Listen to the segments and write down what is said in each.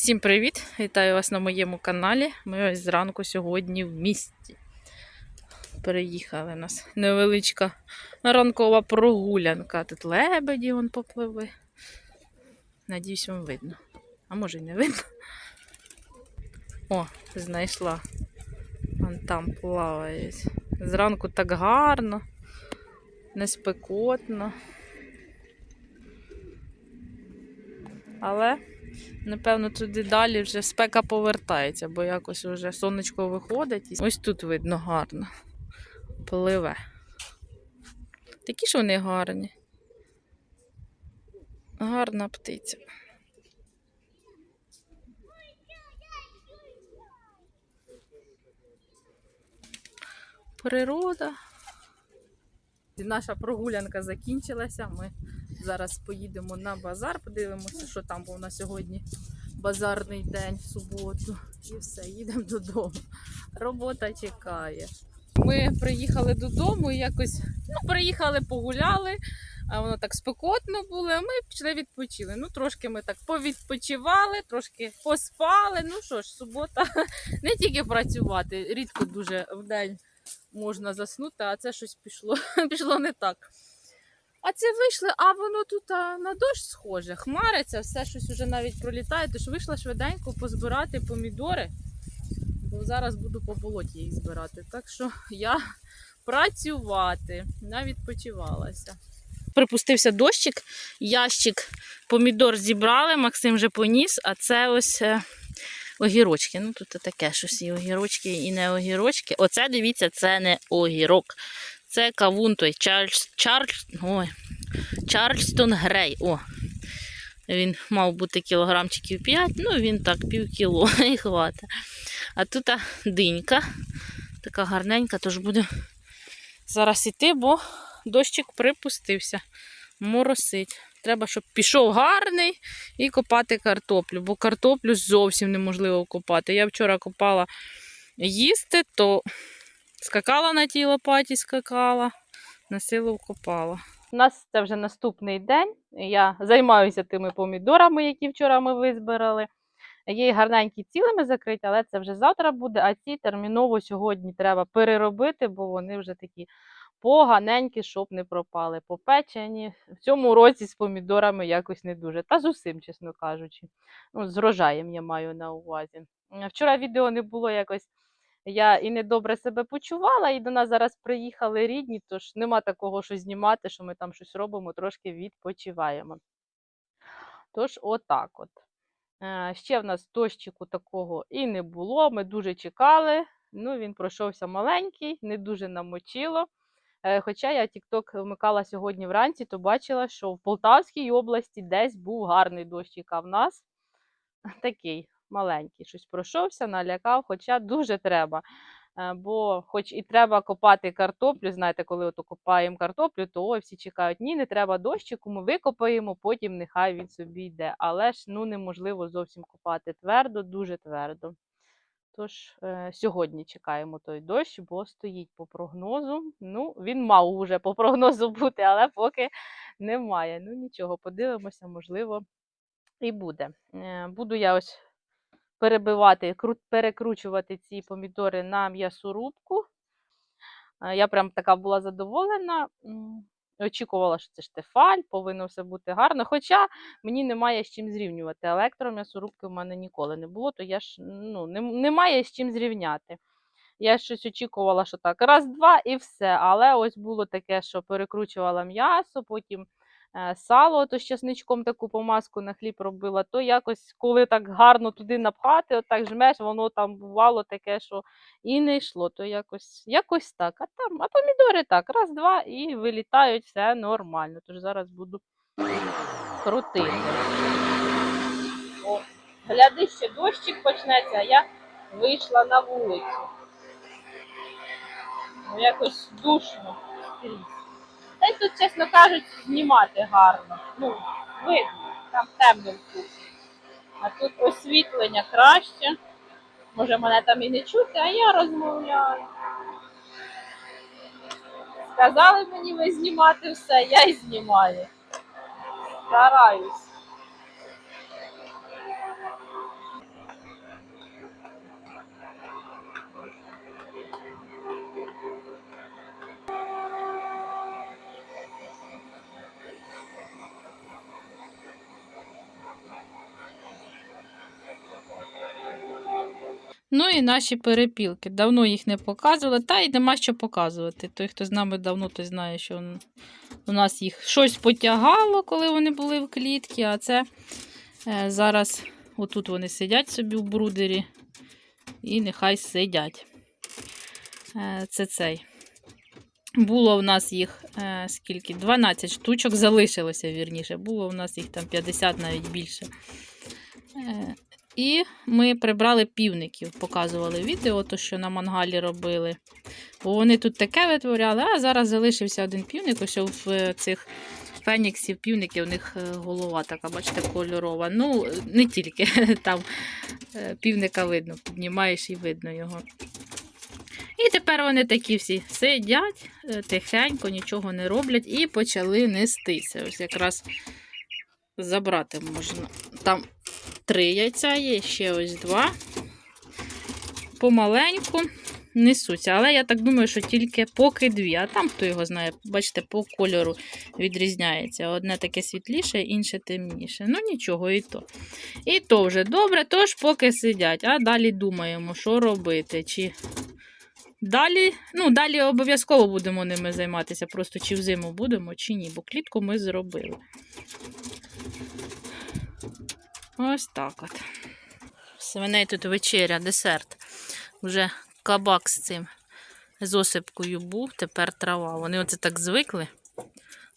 Всім привіт! Вітаю вас на моєму каналі. Ми ось зранку сьогодні в місті. Переїхали нас. Невеличка ранкова прогулянка. Тут лебеді вон попливли. Надіюсь, вам видно. А може й не видно. О, знайшла. Вон там плавають. Зранку так гарно, не спекотно. Але Напевно, туди далі вже спека повертається, бо якось вже сонечко виходить. Ось тут видно гарно. Пливе. Такі ж вони гарні. Гарна птиця. Природа. Наша прогулянка закінчилася. Ми зараз поїдемо на базар, подивимося, що там був на сьогодні базарний день, в суботу. І все, їдемо додому. Робота чекає. Ми приїхали додому і якось ну, приїхали, погуляли, а воно так спекотно було. а Ми пішли відпочили. Ну, трошки ми так повідпочивали, трошки поспали. Ну що ж, субота не тільки працювати, рідко дуже в день можна заснути, а це щось пішло, пішло не так. А це вийшли, а воно тут а, на дощ схоже, хмариться, все щось вже навіть пролітає. Тож вийшла швиденько позбирати помідори, бо зараз буду по болоті їх збирати. Так що я працювати, навіть відпочивалася. Припустився дощик, ящик помідор зібрали, Максим вже поніс, а це ось е, огірочки. Ну тут таке щось і огірочки, і не огірочки. Оце дивіться, це не огірок. Це кавун той Чарльз, Чарльз, ой, Чарльстон Грей. О, він мав бути кілограмчиків 5, ну він так пів кіло і хватить. А тут динька, така гарненька, тож буде зараз іти, бо дощик припустився. Моросить. Треба, щоб пішов гарний і копати картоплю, бо картоплю зовсім неможливо копати. Я вчора копала їсти, то Скакала на тій лопаті, скакала, на силу вкопала. У нас це вже наступний день. Я займаюся тими помідорами, які вчора ми визбирали. Є гарненькі цілими закриті, але це вже завтра буде, а ці терміново сьогодні треба переробити, бо вони вже такі поганенькі, щоб не пропали. Попечені. В цьому році з помідорами якось не дуже. Та з усім, чесно кажучи. Ну, З рожаєм я маю на увазі. Вчора відео не було якось я і недобре себе почувала, і до нас зараз приїхали рідні, тож нема такого, що знімати, що ми там щось робимо, трошки відпочиваємо. Тож, отак от. Е, ще в нас дощику такого і не було. Ми дуже чекали. Ну, Він пройшовся маленький, не дуже намочило. Е, хоча я TikTok вмикала сьогодні вранці, то бачила, що в Полтавській області десь був гарний дощик, а в нас такий маленький, щось пройшовся, налякав, хоча дуже треба. Е, бо, хоч і треба копати картоплю, знаєте, коли ото копаємо картоплю, то ой, всі чекають, ні, не треба дощику, ми викопаємо, потім нехай він собі йде. Але ж ну, неможливо зовсім копати твердо, дуже твердо. Тож, е, сьогодні чекаємо той дощ, бо стоїть по прогнозу. Ну, він мав уже по прогнозу бути, але поки немає. Ну нічого, подивимося, можливо, і буде. Е, буду я ось перебивати, перекручувати ці помідори на м'ясорубку. Я прям така була задоволена. Очікувала, що це штефаль, повинно все бути гарно. Хоча мені немає з чим зрівнювати. Електром'ясорубки в мене ніколи не було, то я ж ну, не, немає з чим зрівняти. Я щось очікувала, що так, раз-два і все. Але ось було таке, що перекручувала м'ясо, потім Е, сало, то з часничком таку помазку на хліб робила, то якось, коли так гарно туди напхати, отак жмеш, воно там бувало таке, що і не йшло, то якось якось так. А там, а помідори так, раз-два і вилітають, все нормально. Тож зараз буду крутити. О, Гляди, ще дощик почнеться, а я вийшла на вулицю. Ну, Якось душно скрізь. Та й тут, чесно кажучи, знімати гарно. Ну, видно, там темно тут. А тут освітлення краще. Може мене там і не чути, а я розмовляю. Сказали мені ви знімати все, я і знімаю. Стараюсь. Ну і наші перепілки. Давно їх не показували, та й нема що показувати. Той, хто з нами давно, той знає, що у нас їх щось потягало, коли вони були в клітці, а це е, зараз отут вони сидять собі в брудері і нехай сидять. Е, це цей. Було в нас їх е, скільки? 12 штучок залишилося вірніше. Було в нас їх там 50 навіть більше. Е, і ми прибрали півників, показували відео, то що на мангалі робили. Бо вони тут таке витворяли, а зараз залишився один півник, ось в цих феніксів півників, у них е, голова така, бачите, кольорова. Ну, не тільки там е, півника видно, піднімаєш і видно його. І тепер вони такі всі сидять е, тихенько, нічого не роблять і почали нестися. Ось якраз забрати можна. Там три яйця є, ще ось два. Помаленьку несуться. Але я так думаю, що тільки поки дві. А там хто його знає, бачите, по кольору відрізняється. Одне таке світліше, інше темніше. Ну нічого, і то. І то вже добре, тож поки сидять. А далі думаємо, що робити. Чи Далі, ну, далі обов'язково будемо ними займатися, просто чи взиму будемо, чи ні, бо клітку ми зробили. Ось так от. Свиней тут вечеря, десерт. Вже кабак з цим з осипкою був, тепер трава. Вони оце так звикли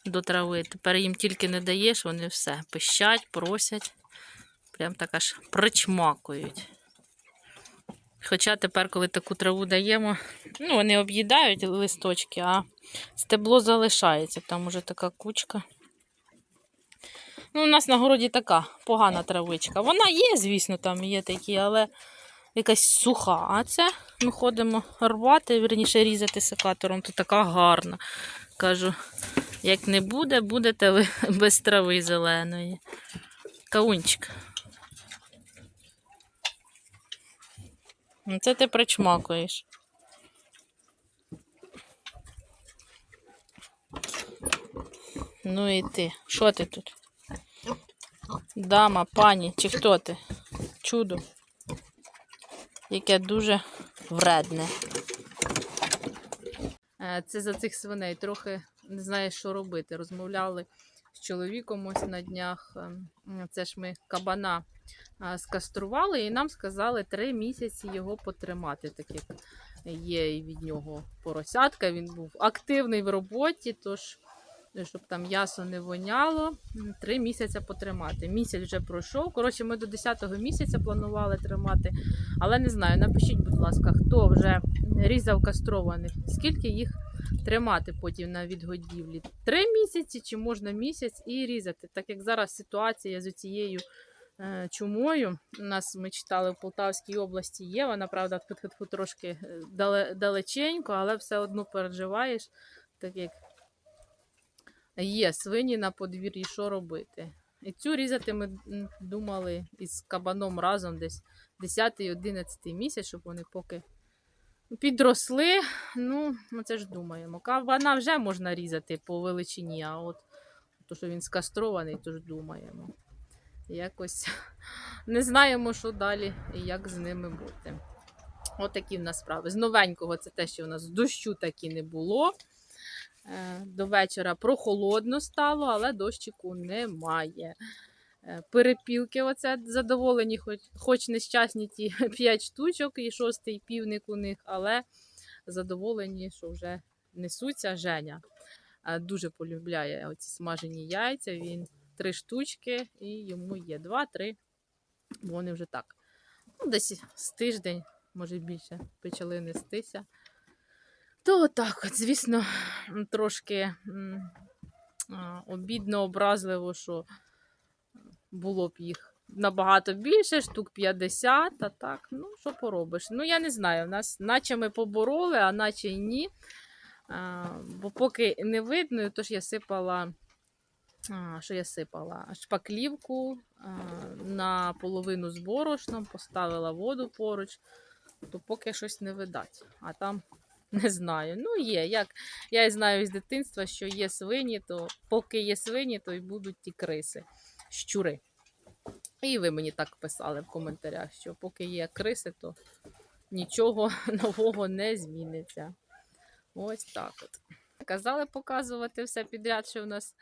до трави. Тепер їм тільки не даєш, вони все пищать, просять. Прям так аж причмакують. Хоча тепер, коли таку траву даємо, ну, вони об'їдають листочки, а стебло залишається. Там уже така кучка. Ну, у нас на городі така погана травичка. Вона є, звісно, там є такі, але якась суха. А це ми ходимо рвати, вірніше різати секатором, то така гарна. Кажу, як не буде, будете ви без трави зеленої. Каунчик. Ну, Це ти причмакуєш. Ну і ти. Що ти тут? Дама, пані, чи хто ти? Чудо. Яке дуже вредне. Е, Це за цих свиней трохи не знаю, що робити. Розмовляли з чоловіком ось на днях. Ем, Це ж ми кабана скастрували, і нам сказали три місяці його потримати, так як є від нього поросятка. Він був активний в роботі, тож, е, щоб там м'ясо не воняло, три місяці потримати. Місяць вже пройшов. Коротше, ми до 10-го місяця планували тримати, але не знаю. Напишіть, будь ласка, хто вже різав кастрованих, скільки їх тримати потім на відгодівлі? Три місяці чи можна місяць і різати, так як зараз ситуація з цією е, чумою. У нас ми читали в Полтавській області є. Вона, правда, трошки е, далеченько, але все одно переживаєш, так як є свині на подвір'ї, що робити. І цю різати ми думали із кабаном разом десь 10-11 місяць, щоб вони поки підросли. Ну, це ж думаємо. Кабана вже можна різати по величині, а от то, що він скастрований, то ж думаємо. Якось не знаємо, що далі і як з ними бути. Отакі в нас справи. З новенького це те, що у нас дощу таки не було. Е, До вечора прохолодно стало, але дощику немає. Е, Перепілки оце задоволені, хоч, хоч нещасні ті 5 штучок і шостий півник у них, але задоволені, що вже несуться Женя. Е, Дуже полюбляє оці смажені яйця. Він три штучки і йому є два-три. Вони вже так. Ну, десь з тиждень, може більше, почали нестися. То так, звісно, трошки обідно, образливо, що було б їх набагато більше, штук 50, а так, ну, що поробиш. Ну, я не знаю, нас наче ми побороли, а наче й ні. А, бо поки не видно, тож я сипала. А, що я сипала? Шпаклівку а, на половину з борошном, поставила воду поруч, то поки щось не видать. А там не знаю. Ну, є. Як я і знаю з дитинства, що є свині, то поки є свині, то й будуть ті криси, щури. І ви мені так писали в коментарях, що поки є криси, то нічого нового не зміниться. Ось так от. Казали показувати все підряд, що в нас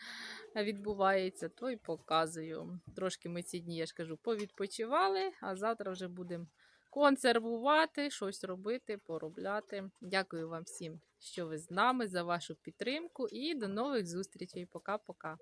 відбувається, то й показую. Трошки ми ці дні, я ж кажу, повідпочивали, а завтра вже будемо консервувати, щось робити, поробляти. Дякую вам всім, що ви з нами, за вашу підтримку і до нових зустрічей. Пока-пока.